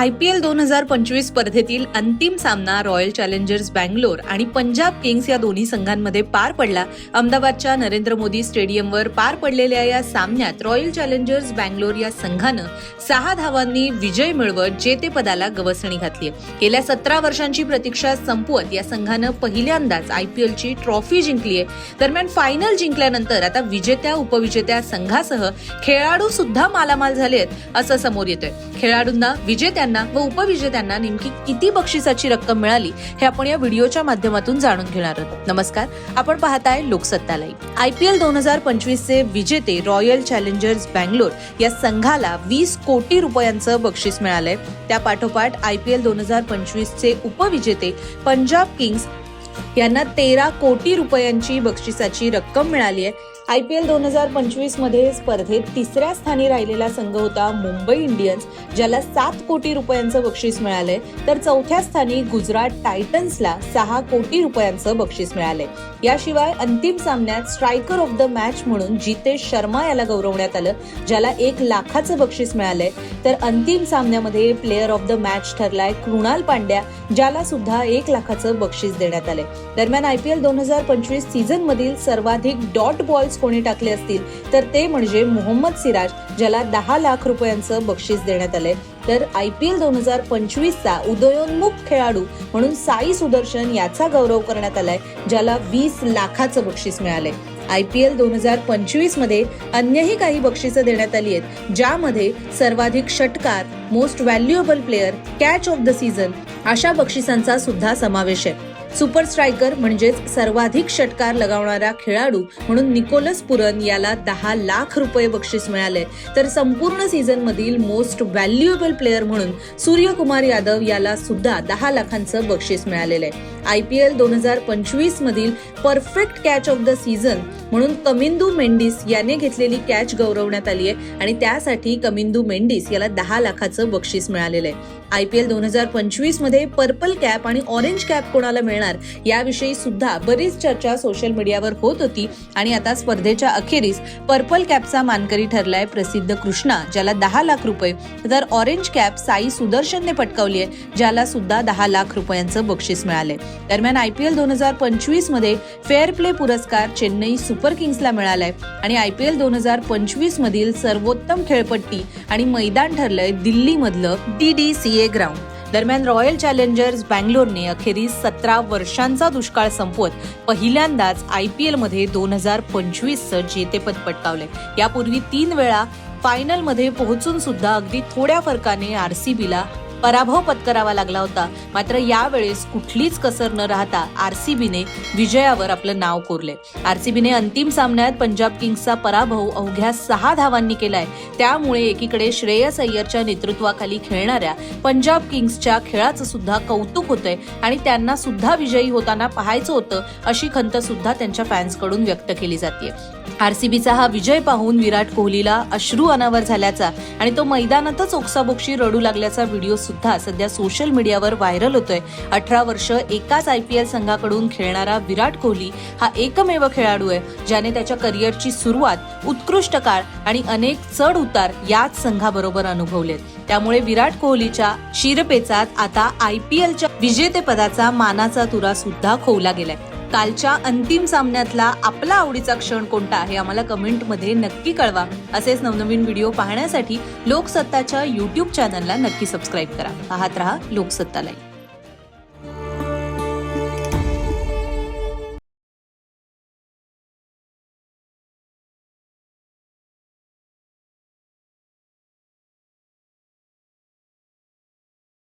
I P L दोन हजार पंचवीस स्पर्धेतील अंतिम सामना रॉयल चॅलेंजर्स बँगलोर आणि पंजाब किंग्स या दोन्ही संघांमध्ये पार पडला. अहमदाबादच्या नरेंद्र मोदी स्टेडियमवर पार पडलेल्या या सामन्यात रॉयल चॅलेंजर्स बँगलोर या संघानं सहा धावांनी विजय मिळवत जेतेपदाला गवसणी घातली गेल्या सतरा वर्षांची प्रतीक्षा संपवत या संघानं पहिल्यांदाच आय पी एलची ट्रॉफी जिंकली आहे. दरम्यान फायनल जिंकल्यानंतर आता विजेत्या उपविजेत्या संघासह खेळाडू सुद्धा मालामाल झाले आहेत असं समोर येतोय. खेळाडूंना विजेत्यांना व उपविजेत्यांना नेमकी किती बक्षिसाची रक्कम मिळाली हे आपण या व्हिडिओच्या माध्यमातून जाणून घेणार आहोत. नमस्कार आपण पाहताय लोकसत्तालाई. आय पी एल दोन हजार पंचवीसचे विजेते रॉयल चॅलेंजर्स बँगलोर या संघाला वीस कोटी रुपयांचं बक्षीस मिळालंय. त्या पाठोपाठ आय पी एल दोन हजार पंचवीसचे उपविजेते पंजाब किंग्स यांना तेरा कोटी रुपयांची बक्षिसाची रक्कम मिळाली आहे. आय पी एल दोन हजार पंचवीसमध्ये स्पर्धेत तिसऱ्या स्थानी राहिलेला संघ होता मुंबई इंडियन्स ज्याला सात कोटी रुपयांचं बक्षीस मिळालंय. तर चौथ्या स्थानी गुजरात टायटन्सला सहा कोटी रुपयांचं बक्षीस मिळालंय. याशिवाय अंतिम सामन्यात स्ट्रायकर ऑफ द मॅच म्हणून जितेश शर्मा याला गौरवण्यात आलं ज्याला एक लाखाचं बक्षीस मिळालंय. तर अंतिम सामन्यामध्ये प्लेअर ऑफ द मॅच ठरलाय कृणाल पांड्या ज्याला सुद्धा एक लाखाचं बक्षीस देण्यात आलंय. दरम्यान आय पी एल दोन हजार पंचवीस सीझन मधील सर्वाधिक डॉट बॉल्स कोणी टाकले असतील तर ते म्हणजे मोहम्मद सिराज ज्याला दहा लाख रुपयांचं बक्षीस देण्यात आलंय. तर आय पी एल दोन हजार पंचवीसचा उदयोन्मुख खेळाडू म्हणून साई सुदर्शन याचा गौरव करण्यात आलाय ज्याला वीस लाखाचं बक्षीस मिळालंय. आय पी एल दोन हजार पंचवीसमध्ये अन्यही काही बक्षिसं देण्यात आली आहेत ज्यामध्ये सर्वाधिक षटकार most valuable player catch of the season अशा बक्षिसांचा सुद्धा समावेश आहे. सुपर स्ट्रायकर म्हणजेच सर्वाधिक षटकार लगावणारा खेळाडू म्हणून निकोलस पुरन याला दहा लाख रुपये बक्षीस मिळाले. तर संपूर्ण सीझन मधील मोस्ट व्हॅल्युएबल प्लेअर म्हणून सूर्यकुमार यादव याला सुद्धा दहा लाखांचं बक्षीस मिळालेलं आहे. आय पी एल दोन हजार पंचवीस मधील perfect catch of the season म्हणून कमिंदू मेंडिस याने घेतलेली कॅच गौरवण्यात आली आहे. आणि त्यासाठी कमिंदू मेंडिस याला दहा लाखाचं बक्षीस मिळालेलं आहे. आय पी एल दोन हजार पंचवीसमध्ये पर्पल कॅप आणि ऑरेंज कॅप कोणाला मिळणार याविषयी सुद्धा बरीच चर्चा सोशल मीडियावर होत होती. आणि आता स्पर्धेच्या अखेरीस पर्पल कॅपचा मानकरी ठरलाय प्रसिद्ध कृष्णा ज्याला दहा लाख रुपये. तर ऑरेंज कॅप साई सुदर्शनने पटकावली आहे ज्याला सुद्धा दहा लाख रुपयांचं बक्षीस मिळालंय. दरम्यान आय पी एल दोन हजार पंचवीसमध्ये फेअर प्ले पुरस्कार चेन्नई सुपर किंग्सला मिळालाय. आणि आय पी एल दोन हजार पंचवीस मधील सर्वोत्तम खेळपट्टी आणि मैदान ठरलंय दिल्लीमधलं D D C A ground. दरम्यान रॉयल चॅलेंजर्स बँगलोरने अखेरीस सतरा वर्षांचा दुष्काळ संपवत पहिल्यांदाच आय पी एलमध्ये दोन हजार पंचवीसचं जेतेपद पटकावले यापूर्वी तीन वेळा फायनलमध्ये पोहोचून सुद्धा अगदी थोड्या फरकाने आरसीबीला पराभव पत्करावा लागला होता. मात्र यावेळेस कुठलीच कसर न राहता आरसीबीने विजयावर आपलं नाव कोरले आरसीबीने अंतिम सामन्यात पंजाब किंग्सचा पराभव अवघ्या सहा धावांनी केलाय. त्यामुळे एकीकडे श्रेयस अय्यरच्या नेतृत्वाखाली खेळणाऱ्या पंजाब किंग्सच्या खेळाचं सुद्धा कौतुक होतंय आणि त्यांना सुद्धा विजयी होताना पाहायचं होतं अशी खंत सुद्धा त्यांच्या फॅन्सकडून व्यक्त केली जाते आरसीबीचा हा विजय पाहून विराट कोहलीला अश्रू अनावर झाल्याचा आणि तो मैदानातच ओक्साबोक्षी रडू लागल्याचा व्हिडिओ सुद्धा सध्या सोशल मीडियावर व्हायरल होतोय. अठरा वर्ष एकाच आय पी एल संघाकडून खेळणारा विराट कोहली हा एकमेव खेळाडू आहे ज्याने त्याच्या करिअरची सुरुवात उत्कृष्ट काळ आणि अनेक चढ उतार याच संघाबरोबर अनुभवलेत. त्यामुळे विराट कोहलीच्या शिरपेचात आता आय पी एलच्या विजेतेपदाचा मानाचा तुरा सुद्धा खोवला गेलाय. कालच्या अंतिम सामन्यातला आपला आवडीचा क्षण कोणता हे आम्हाला कमेंटमध्ये नक्की कळवा. असेच नवनवीन व्हिडिओ पाहण्यासाठी लोकसत्ताच्या युट्यूब चॅनलला नक्की सबस्क्राईब करा. पाहत रहा लोकसत्तालाई